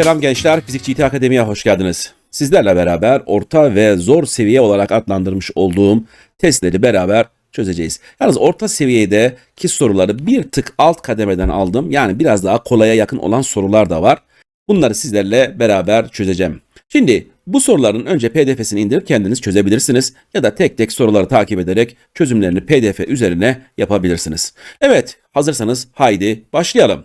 Selam gençler, Fizikçi İT Akademi'ye hoş geldiniz. Sizlerle beraber orta ve zor seviye olarak adlandırmış olduğum testleri beraber çözeceğiz. Yalnız orta seviyedeki soruları bir tık alt kademeden aldım. Yani biraz daha kolaya yakın olan sorular da var. Bunları sizlerle beraber çözeceğim. Şimdi bu soruların önce pdf'sini indirip kendiniz çözebilirsiniz ya da tek tek soruları takip ederek çözümlerini pdf üzerine yapabilirsiniz. Evet, hazırsanız haydi başlayalım.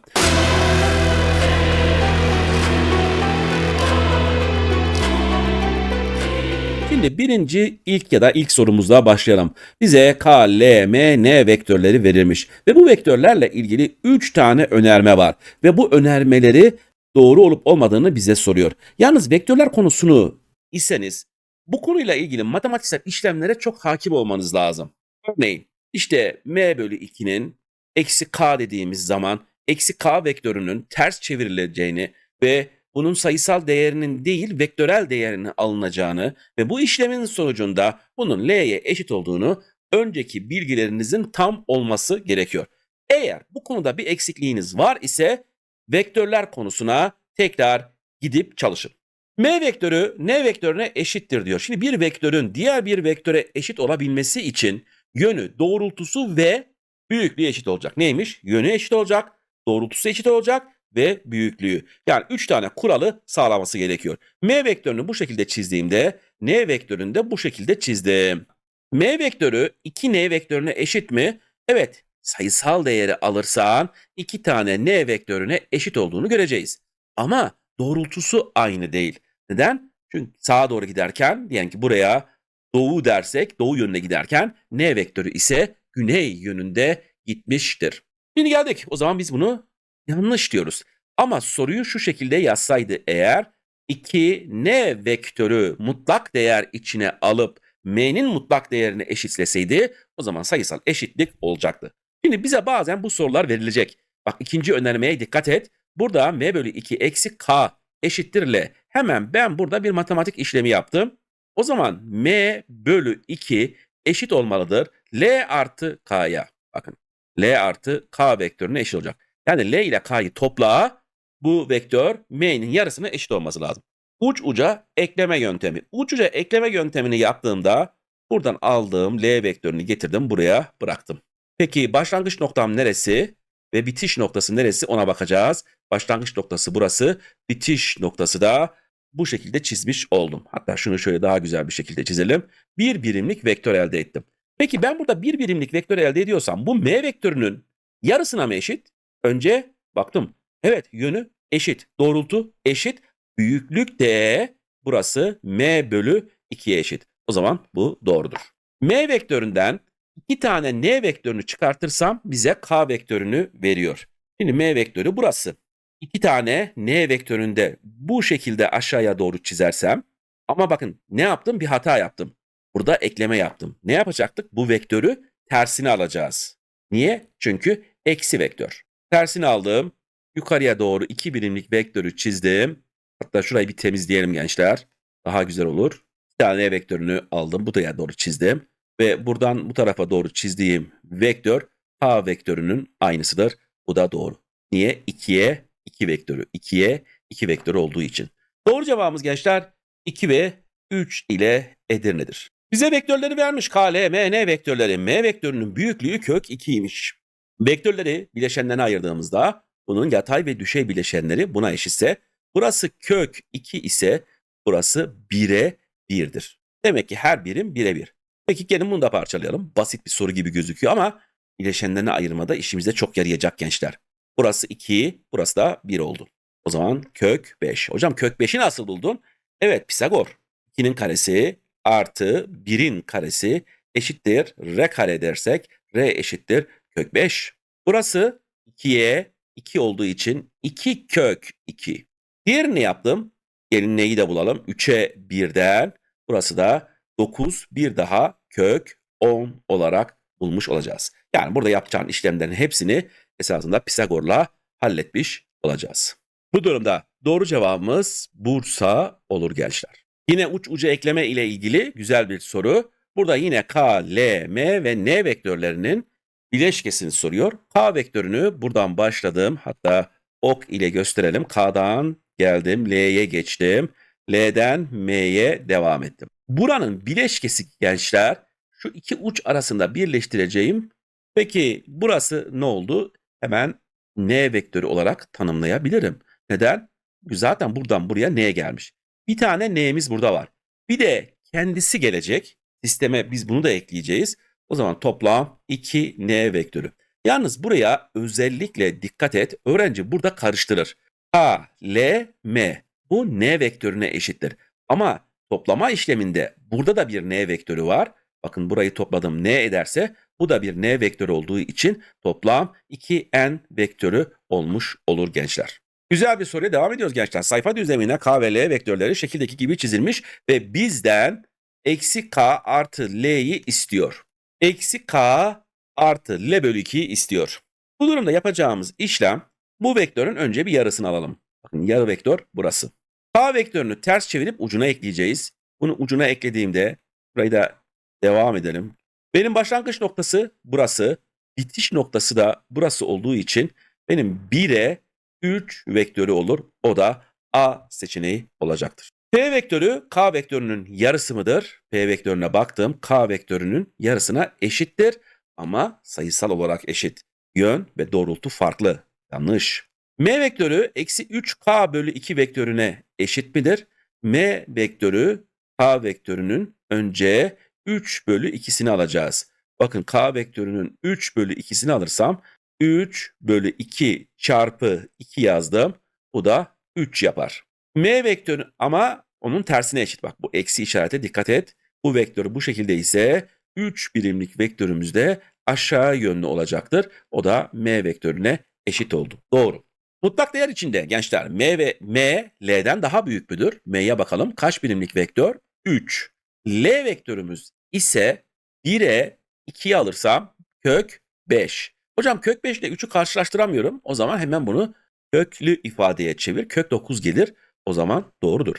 Şimdi birinci ilk ya da ilk sorumuzla başlayalım. Bize K, L, M, N vektörleri verilmiş. Ve bu vektörlerle ilgili 3 tane önerme var. Ve bu önermeleri doğru olup olmadığını bize soruyor. Yalnız vektörler konusunu iseniz bu konuyla ilgili matematiksel işlemlere çok hakim olmanız lazım. Örneğin işte M bölü 2'nin eksi K dediğimiz zaman eksi K vektörünün ters çevrileceğini ve bunun sayısal değerinin değil vektörel değerinin alınacağını ve bu işlemin sonucunda bunun L'ye eşit olduğunu önceki bilgilerinizin tam olması gerekiyor. Eğer bu konuda bir eksikliğiniz var ise vektörler konusuna tekrar gidip çalışın. M vektörü N vektörüne eşittir diyor. Şimdi bir vektörün diğer bir vektöre eşit olabilmesi için yönü, doğrultusu ve büyüklüğü eşit olacak. Neymiş? Yönü eşit olacak, doğrultusu eşit olacak ve büyüklüğü. Yani 3 tane kuralı sağlaması gerekiyor. M vektörünü bu şekilde çizdiğimde N vektörünü de bu şekilde çizdim. M vektörü 2N vektörüne eşit mi? Evet. Sayısal değeri alırsan 2 tane N vektörüne eşit olduğunu göreceğiz. Ama doğrultusu aynı değil. Neden? Çünkü sağa doğru giderken diyelim ki buraya doğu dersek doğu yönüne giderken N vektörü ise güney yönünde gitmiştir. Şimdi geldik. O zaman biz bunu yanlış diyoruz. Ama soruyu şu şekilde yazsaydı eğer 2 n vektörü mutlak değer içine alıp m'nin mutlak değerini eşitleseydi o zaman sayısal eşitlik olacaktı. Şimdi bize bazen bu sorular verilecek. Bak ikinci önermeye dikkat et. Burada m bölü 2 eksi k eşittir l. Hemen ben burada bir matematik işlemi yaptım. O zaman m bölü 2 eşit olmalıdır. l artı k'ya. Bakın l artı k vektörüne eşit olacak. Yani L ile K'yı topla bu vektör M'nin yarısına eşit olması lazım. Uç uca ekleme yöntemi. Uç uca ekleme yöntemini yaptığımda buradan aldığım L vektörünü getirdim buraya bıraktım. Peki başlangıç noktam neresi ve bitiş noktası neresi ona bakacağız. Başlangıç noktası burası, bitiş noktası da bu şekilde çizmiş oldum. Hatta şunu şöyle daha güzel bir şekilde çizelim. Bir birimlik vektör elde ettim. Peki ben burada bir birimlik vektör elde ediyorsam bu M vektörünün yarısına mı eşit? Önce baktım. Evet yönü eşit. Doğrultu eşit. Büyüklük de burası m bölü 2'ye eşit. O zaman bu doğrudur. M vektöründen iki tane n vektörünü çıkartırsam bize k vektörünü veriyor. Şimdi m vektörü burası. İki tane n vektöründe bu şekilde aşağıya doğru çizersem ama bakın ne yaptım? Bir hata yaptım. Burada ekleme yaptım. Ne yapacaktık? Bu vektörü tersine alacağız. Niye? Çünkü eksi vektör. Tersini aldım. Yukarıya doğru iki birimlik vektörü çizdim. Hatta şurayı bir temizleyelim gençler. Daha güzel olur. Bir tane vektörünü aldım. Bu da doğru çizdim. Ve buradan bu tarafa doğru çizdiğim vektör K vektörünün aynısıdır. Bu da doğru. Niye? 2'ye 2 vektörü. 2'ye 2 vektörü olduğu için. Doğru cevabımız gençler 2 ve 3 ile Edirne'dir. Bize vektörleri vermiş. K, L, M, N vektörleri. M vektörünün büyüklüğü kök 2'ymiş. Vektörleri bileşenlerine ayırdığımızda bunun yatay ve düşey bileşenleri buna eşitse burası kök 2 ise burası 1'e 1'dir. Demek ki her birim 1'e 1. Peki gelin bunu da parçalayalım. Basit bir soru gibi gözüküyor ama bileşenlerine ayırmada işimize çok yarayacak gençler. Burası 2, burası da 1 oldu. O zaman kök 5. Hocam kök 5'i nasıl buldun? Evet Pisagor. 2'nin karesi artı 1'in karesi eşittir r kare dersek r eşittir kök 5. Burası 2'ye 2 olduğu için 2 kök 2. Diğerini yaptım. Gelin neyi de bulalım. 3'e 1'den burası da 9 bir daha kök 10 olarak bulmuş olacağız. Yani burada yapacağın işlemlerin hepsini esasında Pisagor'la halletmiş olacağız. Bu durumda doğru cevabımız Bursa olur gençler. Yine uç uca ekleme ile ilgili güzel bir soru. Burada yine K, L, M ve N vektörlerinin bileşkesini soruyor. K vektörünü buradan başladım. Hatta ok ile gösterelim. K'dan geldim. L'ye geçtim. L'den M'ye devam ettim. Buranın bileşkesi gençler şu iki uç arasında birleştireceğim. Peki burası ne oldu? Hemen N vektörü olarak tanımlayabilirim. Neden? Zaten buradan buraya N gelmiş. Bir tane N'miz burada var. Bir de kendisi gelecek. Sisteme biz bunu da ekleyeceğiz. O zaman toplam 2N vektörü. Yalnız buraya özellikle dikkat et. Öğrenci burada karıştırır. K, L, M. Bu N vektörüne eşittir. Ama toplama işleminde burada da bir N vektörü var. Bakın burayı topladım N ederse bu da bir N vektörü olduğu için toplam 2N vektörü olmuş olur gençler. Güzel bir soruya devam ediyoruz gençler. Sayfa düzlemine K ve L vektörleri şekildeki gibi çizilmiş ve bizden eksi K artı L'yi istiyor. Eksi K artı L bölü 2'yi istiyor. Bu durumda yapacağımız işlem bu vektörün önce bir yarısını alalım. Bakın yarı vektör burası. K vektörünü ters çevirip ucuna ekleyeceğiz. Bunu ucuna eklediğimde burayı da devam edelim. Benim başlangıç noktası burası. Bitiş noktası da burası olduğu için benim 1'e 3 vektörü olur. O da A seçeneği olacaktır. P vektörü K vektörünün yarısı mıdır? P vektörüne baktım. K vektörünün yarısına eşittir ama sayısal olarak eşit. Yön ve doğrultu farklı. Yanlış. M vektörü eksi 3K bölü 2 vektörüne eşit midir? M vektörü K vektörünün önce 3 bölü 2'sini alacağız. Bakın K vektörünün 3 bölü 2'sini alırsam 3 bölü 2 çarpı 2 yazdım. Bu da 3 yapar. M vektörü ama onun tersine eşit. Bak bu eksi işarete dikkat et. Bu vektör bu şekilde ise 3 birimlik vektörümüz de aşağı yönlü olacaktır. O da M vektörüne eşit oldu. Doğru. Mutlak değer içinde gençler M ve M L'den daha büyük müdür? M'ye bakalım. Kaç birimlik vektör? 3. L vektörümüz ise 1'e 2'yi alırsam kök 5. Hocam kök 5 ile 3'ü karşılaştıramıyorum. O zaman hemen bunu köklü ifadeye çevir. Kök 9 gelir. O zaman doğrudur.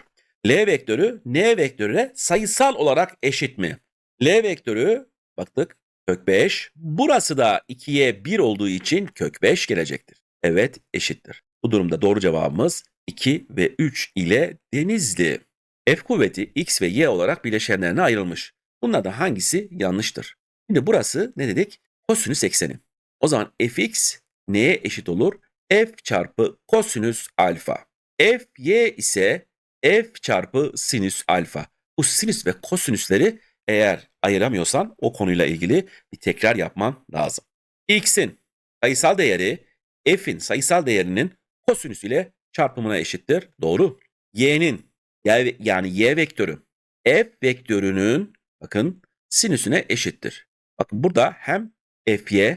L vektörü N vektörüne sayısal olarak eşit mi? L vektörü baktık kök 5. Burası da 2'ye 1 olduğu için kök 5 gelecektir. Evet eşittir. Bu durumda doğru cevabımız 2 ve 3 ile Denizli. F kuvveti x ve y olarak bileşenlerine ayrılmış. Bunlardan hangisi yanlıştır? Şimdi burası ne dedik? Kosinüs ekseni. O zaman fx neye eşit olur? f çarpı kosinüs alfa. Fy ise f çarpı sinüs alfa. Bu sinüs ve kosinüsleri eğer ayıramıyorsan o konuyla ilgili bir tekrar yapman lazım. x'in sayısal değeri f'in sayısal değerinin kosinüs ile çarpımına eşittir. Doğru. y'nin yani y vektörü f vektörünün bakın sinüsüne eşittir. Bakın burada hem fy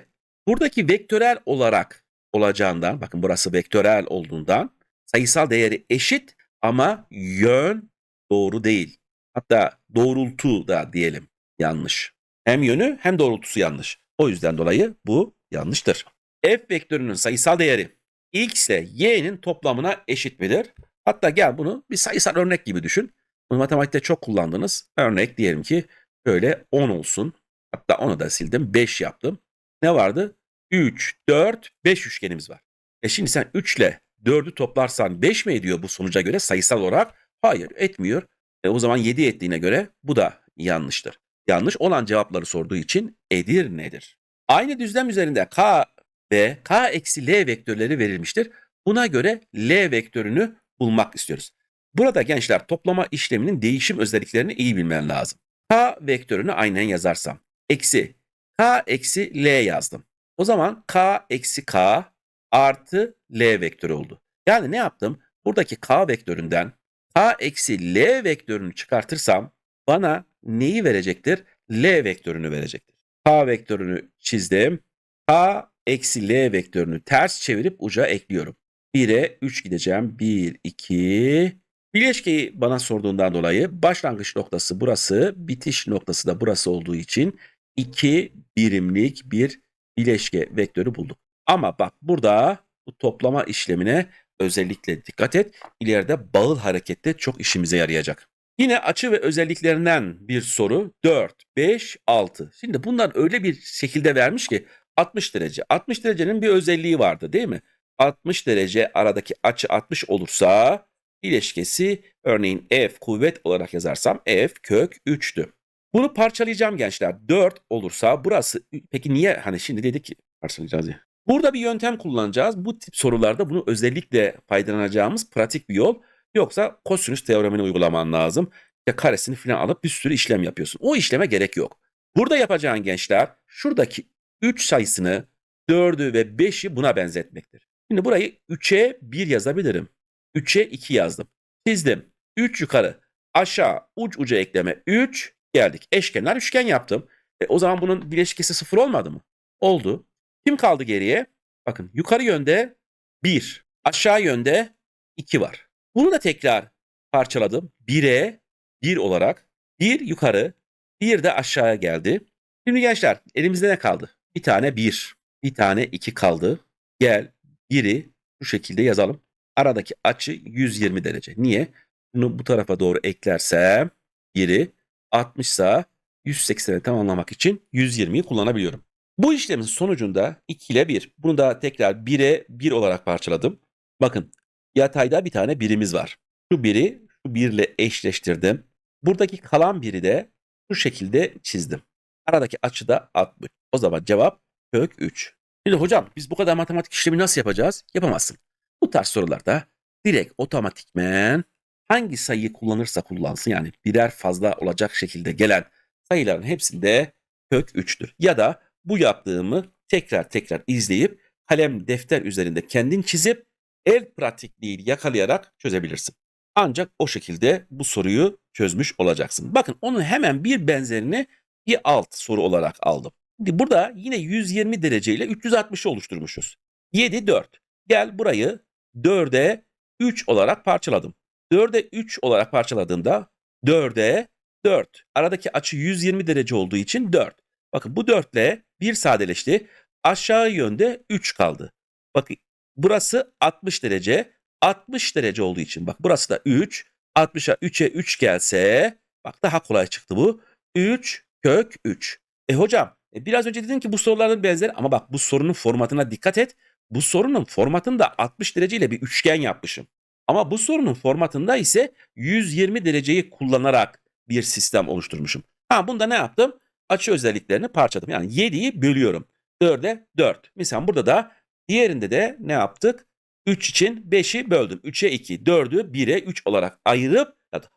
buradaki vektörel olarak olacağından bakın burası vektörel olduğundan sayısal değeri eşit ama yön doğru değil. Hatta doğrultu da diyelim yanlış. Hem yönü hem doğrultusu yanlış. O yüzden dolayı bu yanlıştır. F vektörünün sayısal değeri x ile y'nin toplamına eşit midir? Hatta gel bunu bir sayısal örnek gibi düşün. Bunu matematikte çok kullandınız. Örnek diyelim ki böyle 10 olsun. Hatta onu da sildim. 5 yaptım. Ne vardı? 3, 4, 5 üçgenimiz var. E şimdi sen 3 ile 4'ü toplarsan 5 mi ediyor bu sonuca göre sayısal olarak? Hayır etmiyor. E o zaman 7 ettiğine göre bu da yanlıştır. Yanlış olan cevapları sorduğu için Edirne'dir. Aynı düzlem üzerinde K ve K eksi L vektörleri verilmiştir. Buna göre L vektörünü bulmak istiyoruz. Burada gençler toplama işleminin değişim özelliklerini iyi bilmen lazım. K vektörünü aynen yazarsam. Eksi K eksi L yazdım. O zaman K eksi K artı L vektörü oldu. Yani ne yaptım? Buradaki K vektöründen K eksi L vektörünü çıkartırsam bana neyi verecektir? L vektörünü verecektir. K vektörünü çizdim. K eksi L vektörünü ters çevirip uca ekliyorum. 1'e 3 gideceğim. 1, 2. Bileşkeyi bana sorduğundan dolayı başlangıç noktası burası, bitiş noktası da burası olduğu için 2 birimlik bir bileşke vektörü bulduk. Ama bak burada bu toplama işlemine özellikle dikkat et. İleride bağıl harekette çok işimize yarayacak. Yine açı ve özelliklerinden bir soru 4, 5, 6. Şimdi bunlar öyle bir şekilde vermiş ki 60 derece. 60 derecenin bir özelliği vardı değil mi? 60 derece aradaki açı 60 olursa bileşkesi örneğin f kuvvet olarak yazarsam f kök 3'tü. Bunu parçalayacağım gençler. 4 olursa burası peki niye hani şimdi dedik ki parçalayacağız ya. Burada bir yöntem kullanacağız. Bu tip sorularda bunu özellikle faydalanacağımız pratik bir yol. Yoksa kosinüs teoremini uygulaman lazım. Ya karesini falan alıp bir sürü işlem yapıyorsun. O işleme gerek yok. Burada yapacağın gençler şuradaki 3 sayısını 4'ü ve 5'i buna benzetmektir. Şimdi burayı 3'e 1 yazabilirim. 3'e 2 yazdım. Çizdim. 3 yukarı. Aşağı uç uca ekleme 3 geldik. Eşkenar üçgen yaptım. E, o zaman bunun bileşkesi 0 olmadı mı? Oldu. Kim kaldı geriye? Bakın yukarı yönde 1. Aşağı yönde 2 var. Bunu da tekrar parçaladım. 1'e 1 olarak. 1 yukarı, 1 de aşağıya geldi. Şimdi gençler elimizde ne kaldı? Bir tane 1, bir tane 2 kaldı. Gel 1'i bu şekilde yazalım. Aradaki açı 120 derece. Niye? Bunu bu tarafa doğru eklersem 1'i 60 ise 180'e tamamlamak için 120'yi kullanabiliyorum. Bu işlemin sonucunda 2 ile 1. Bunu da tekrar 1'e 1 olarak parçaladım. Bakın yatayda bir tane birimiz var. Şu biri şu 1 ile eşleştirdim. Buradaki kalan biri de şu şekilde çizdim. Aradaki açı da 60. O zaman cevap kök 3. Şimdi hocam biz bu kadar matematik işlemi nasıl yapacağız? Yapamazsın. Bu tarz sorularda direkt otomatikmen hangi sayıyı kullanırsa kullansın yani birer fazla olacak şekilde gelen sayıların hepsinde kök 3'tür. Ya da bu yaptığımı tekrar tekrar izleyip kalem defter üzerinde kendin çizip el pratikliği yakalayarak çözebilirsin. Ancak o şekilde bu soruyu çözmüş olacaksın. Bakın onun hemen bir benzerini bir alt soru olarak aldım. Şimdi burada yine 120 derece ile 360'ı oluşturmuşuz. 7, 4. Gel burayı 4'e 3 olarak parçaladım. 4'e 3 olarak parçaladığımda 4'e 4. Aradaki açı 120 derece olduğu için 4. Bakın bu 4 ile 1 sadeleşti. Aşağı yönde 3 kaldı. Bakın burası 60 derece. 60 derece olduğu için bak burası da 3. 60'a 3'e 3 gelse bak daha kolay çıktı bu. 3 kök 3. E hocam e biraz önce dedin ki bu soruların benzeri ama bak bu sorunun formatına dikkat et. Bu sorunun formatında 60 dereceyle bir üçgen yapmışım. Ama bu sorunun formatında ise 120 dereceyi kullanarak bir sistem oluşturmuşum. Ha bunda ne yaptım? Açı özelliklerini parçaladım. Yani 7'yi bölüyorum. 4'e 4. Mesela burada da diğerinde de ne yaptık? 3 için 5'i böldüm. 3'e 2, 4'ü 1'e 3 olarak ayırıp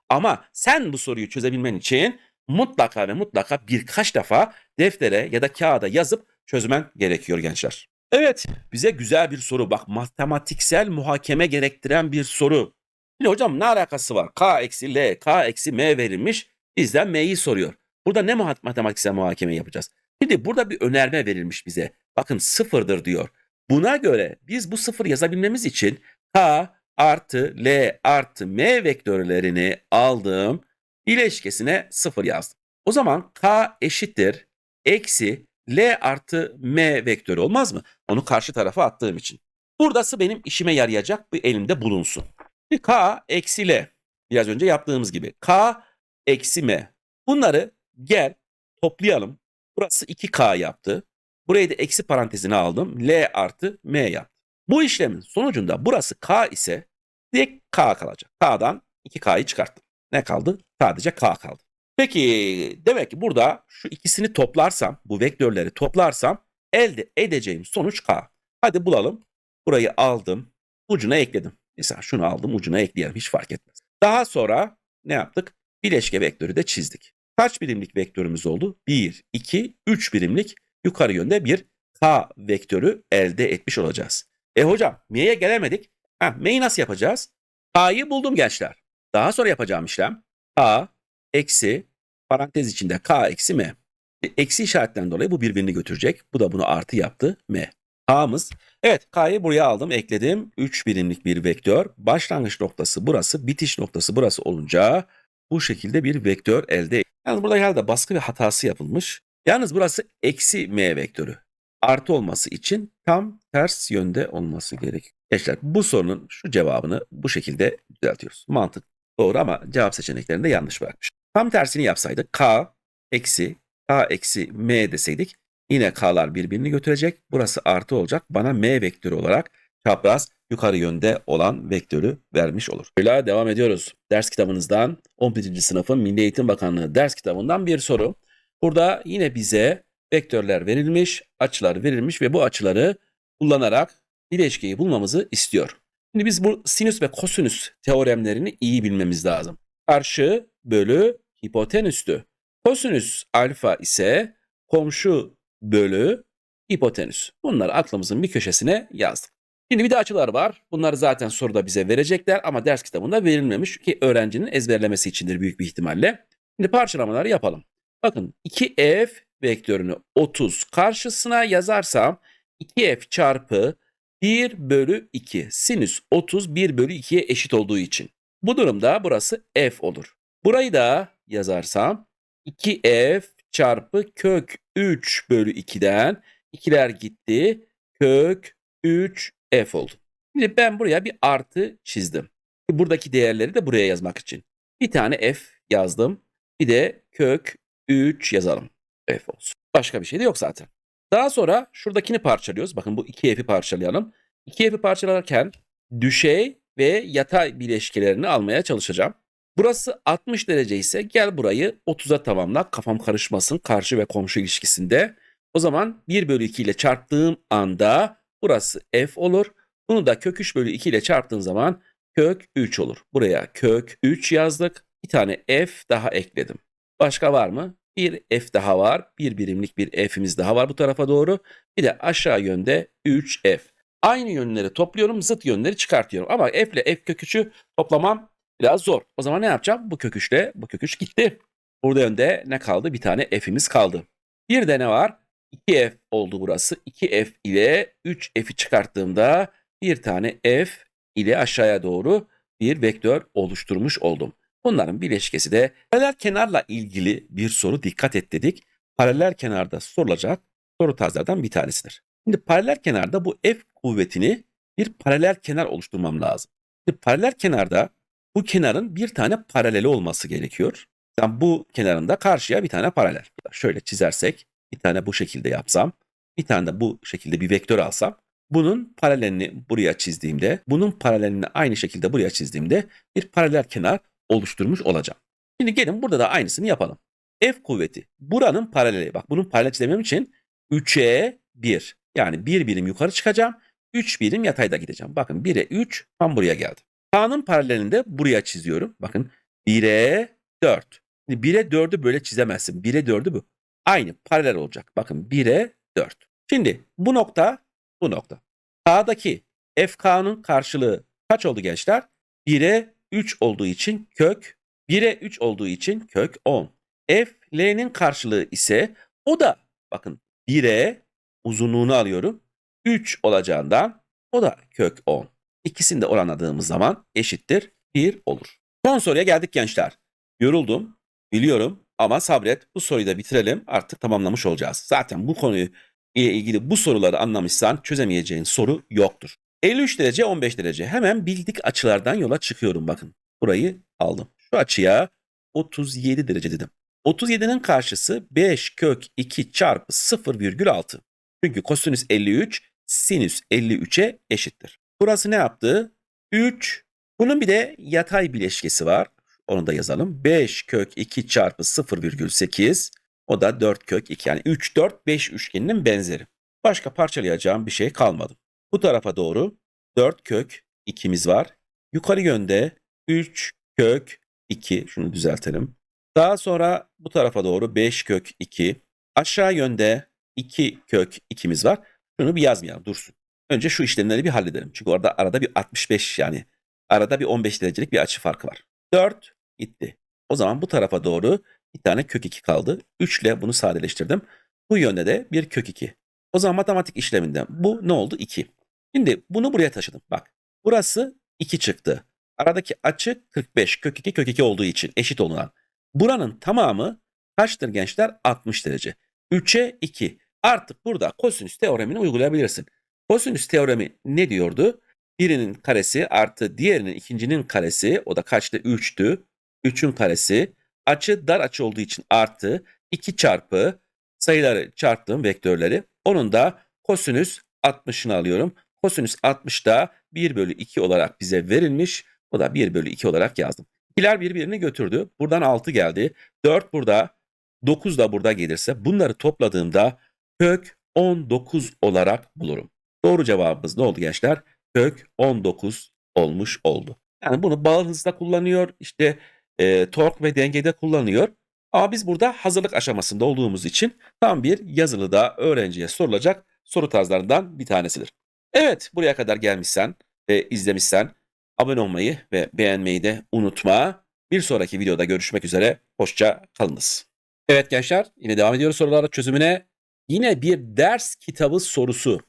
ama sen bu soruyu çözebilmen için mutlaka ve mutlaka birkaç defa deftere ya da kağıda yazıp çözmen gerekiyor gençler. Evet, bize güzel bir soru. Bak matematiksel muhakeme gerektiren bir soru. Şimdi hocam ne alakası var? K eksi L, K eksi M verilmiş. Bizden M'yi soruyor. Burada ne matematiksel muhakeme yapacağız? Şimdi burada bir önerme verilmiş bize. Bakın sıfırdır diyor. Buna göre biz bu sıfır yazabilmemiz için K artı L artı M vektörlerini aldım. Bileşkesine sıfır yazdım. O zaman K eşittir eksi L artı M vektörü olmaz mı? Onu karşı tarafa attığım için. Buradası benim işime yarayacak bir elimde bulunsun. K eksi L. Biraz önce yaptığımız gibi. K eksi M. Bunları gel toplayalım. Burası 2K yaptı. Burayı da eksi parantezine aldım. L artı M yaptı. Bu işlemin sonucunda burası K ise direkt K kalacak. K'dan 2K'yı çıkarttım. Ne kaldı? Sadece K kaldı. Peki demek ki burada şu ikisini toplarsam, bu vektörleri toplarsam elde edeceğim sonuç K. Hadi bulalım. Burayı aldım. Ucuna ekledim. Mesela şunu aldım ucuna ekleyelim. Hiç fark etmez. Daha sonra ne yaptık? Bileşke vektörü de çizdik. Kaç birimlik vektörümüz oldu? 1, 2, 3 birimlik yukarı yönde bir K vektörü elde etmiş olacağız. E hocam M'ye gelemedik. Ha, M'yi nasıl yapacağız? K'yı buldum gençler. Daha sonra yapacağım işlem K eksi parantez içinde K eksi M. E, eksi işaretten dolayı bu birbirini götürecek. Bu da bunu artı yaptı M. K'mız. Evet K'yı buraya aldım ekledim. 3 birimlik bir vektör. Başlangıç noktası burası. Bitiş noktası burası olunca bu şekilde bir vektör elde. Yalnız burada herhalde baskı ve hatası yapılmış. Yalnız burası eksi M vektörü. Artı olması için tam ters yönde olması gerekiyor. Gençler bu sorunun şu cevabını bu şekilde düzeltiyoruz. Mantık doğru ama cevap seçeneklerinde yanlış bırakmış. Tam tersini yapsaydık K eksi K eksi M deseydik yine K'lar birbirini götürecek. Burası artı olacak. Bana M vektörü olarak çapraz yukarı yönde olan vektörü vermiş olur. Böyle devam ediyoruz. Ders kitabınızdan 11. sınıfın Milli Eğitim Bakanlığı ders kitabından bir soru. Burada yine bize vektörler verilmiş, açılar verilmiş ve bu açıları kullanarak bileşkeyi bulmamızı istiyor. Şimdi biz bu sinüs ve kosinüs teoremlerini iyi bilmemiz lazım. Karşı bölü hipotenüstü. Kosinüs alfa ise komşu bölü hipotenüs. Bunları aklımızın bir köşesine yazdık. Şimdi bir de açılar var. Bunları zaten soruda bize verecekler ama ders kitabında verilmemiş ki öğrencinin ezberlemesi içindir büyük bir ihtimalle. Şimdi parçalamaları yapalım. Bakın 2f vektörünü 30 karşısına yazarsam 2f çarpı 1 bölü 2 sinüs 30 1 bölü 2'ye eşit olduğu için. Bu durumda burası f olur. Burayı da yazarsam 2f çarpı kök 3 bölü 2'den 2'ler gitti. Kök 3 f oldu. Şimdi ben buraya bir artı çizdim. Buradaki değerleri de buraya yazmak için. Bir tane f yazdım. Bir de kök 3 yazalım. f olsun. Başka bir şey de yok zaten. Daha sonra şuradakini parçalıyoruz. Bakın bu 2f'i parçalayalım. 2f'i parçalarken düşey ve yatay bileşkelerini almaya çalışacağım. Burası 60 derece ise gel burayı 30'a tamamla kafam karışmasın karşı ve komşu ilişkisinde. O zaman 1 bölü 2 ile çarptığım anda burası f olur. Bunu da kök 3 bölü 2 ile çarptığın zaman kök 3 olur. Buraya kök 3 yazdık. Bir tane f daha ekledim. Başka var mı? Bir f daha var. Bir birimlik bir f'imiz daha var bu tarafa doğru. Bir de aşağı yönde 3f. Aynı yönleri topluyorum, zıt yönleri çıkartıyorum. Ama f ile f kök 3'ü toplamam biraz zor. O zaman ne yapacağım? Bu kök 3 ile bu kök 3 gitti. Burada yönde ne kaldı? Bir tane f'imiz kaldı. Bir de ne var? 2f oldu burası. 2f ile 3f'i çıkarttığımda bir tane f ile aşağıya doğru bir vektör oluşturmuş oldum. Bunların bileşkesi de paralel kenarla ilgili bir soru dikkat et dedik. Paralel kenarda sorulacak soru tarzlardan bir tanesidir. Şimdi paralel kenarda bu f kuvvetini bir paralel kenar oluşturmam lazım. Şimdi paralel kenarda bu kenarın bir tane paraleli olması gerekiyor. Yani bu kenarında karşıya bir tane paralel. Şöyle çizersek bir tane bu şekilde yapsam, bir tane de bu şekilde bir vektör alsam, bunun paralelini buraya çizdiğimde, bunun paralelini aynı şekilde buraya çizdiğimde bir paralel kenar oluşturmuş olacağım. Şimdi gelin burada da aynısını yapalım. F kuvveti buranın paraleli. Bak bunun paralel çizemem için 3'e 1. Yani bir birim yukarı çıkacağım. 3 birim yatayda gideceğim. Bakın 1'e 3 tam buraya geldi. K'nın paralelinde buraya çiziyorum. Bakın 1'e 4. Şimdi 1'e 4'ü böyle çizemezsin. 1'e 4'ü bu. Aynı paralel olacak. Bakın 1'e 4. Şimdi bu nokta bu nokta. K'daki FK'nın karşılığı kaç oldu gençler? 1'e 3 olduğu için kök 1'e 3 olduğu için kök 10. F L'nin karşılığı ise o da bakın 1'e uzunluğunu alıyorum. 3 olacağından o da kök 10. İkisini de oranladığımız zaman eşittir 1 olur. Son soruya geldik gençler. Yoruldum biliyorum ama sabret bu soruyu da bitirelim artık tamamlamış olacağız. Zaten bu konuyu ile ilgili bu soruları anlamışsan çözemeyeceğin soru yoktur. 53 derece 15 derece hemen bildik açılardan yola çıkıyorum bakın. Burayı aldım. Şu açıya 37 derece dedim. 37'nin karşısı 5 kök 2 çarpı 0,6. Çünkü kosinüs 53 sinüs 53'e eşittir. Burası ne yaptı? 3. Bunun bir de yatay bileşkesi var. Onu da yazalım. 5 kök 2 çarpı 0,8. O da 4 kök 2. Yani 3, 4, 5 üçgeninin benzeri. Başka parçalayacağım bir şey kalmadı. Bu tarafa doğru 4 kök 2'miz var. Yukarı yönde 3 kök 2. Şunu düzeltelim. Daha sonra bu tarafa doğru 5 kök 2. Aşağı yönde 2 kök 2'miz var. Şunu bir yazmayalım dursun. Önce şu işlemleri bir halledelim. Çünkü orada arada bir 65 yani arada bir 15 derecelik bir açı farkı var. 4 gitti. O zaman bu tarafa doğru bir tane kök 2 kaldı. 3 ile bunu sadeleştirdim. Bu yönde de bir kök 2. O zaman matematik işleminden bu ne oldu? 2. Şimdi bunu buraya taşıdım. Bak burası 2 çıktı. Aradaki açı 45 kök 2 kök 2 olduğu için eşit olunan. Buranın tamamı kaçtır gençler? 60 derece. 3'e 2. Artık burada kosinüs teoremini uygulayabilirsin. Kosinüs teoremi ne diyordu? Birinin karesi artı diğerinin ikincinin karesi o da kaçtı? 3'tü. 3'ün karesi açı dar açı olduğu için artı 2 çarpı sayıları çarptığım vektörleri. Onun da kosinüs 60'ını alıyorum. Kosinüs 60 da 1 bölü 2 olarak bize verilmiş. O da 1 bölü 2 olarak yazdım. İkiler birbirini götürdü. Buradan 6 geldi. 4 burada. 9 da burada gelirse bunları topladığımda kök 19 olarak bulurum. Doğru cevabımız ne oldu gençler? Kök 19 olmuş oldu. Yani bunu bağıl hızda kullanıyor. işte e, tork ve dengede kullanıyor. Ama biz burada hazırlık aşamasında olduğumuz için tam bir yazılıda öğrenciye sorulacak soru tarzlarından bir tanesidir. Evet buraya kadar gelmişsen ve izlemişsen abone olmayı ve beğenmeyi de unutma. Bir sonraki videoda görüşmek üzere. Hoşça kalınız. Evet gençler yine devam ediyoruz sorulara çözümüne. Yine bir ders kitabı sorusu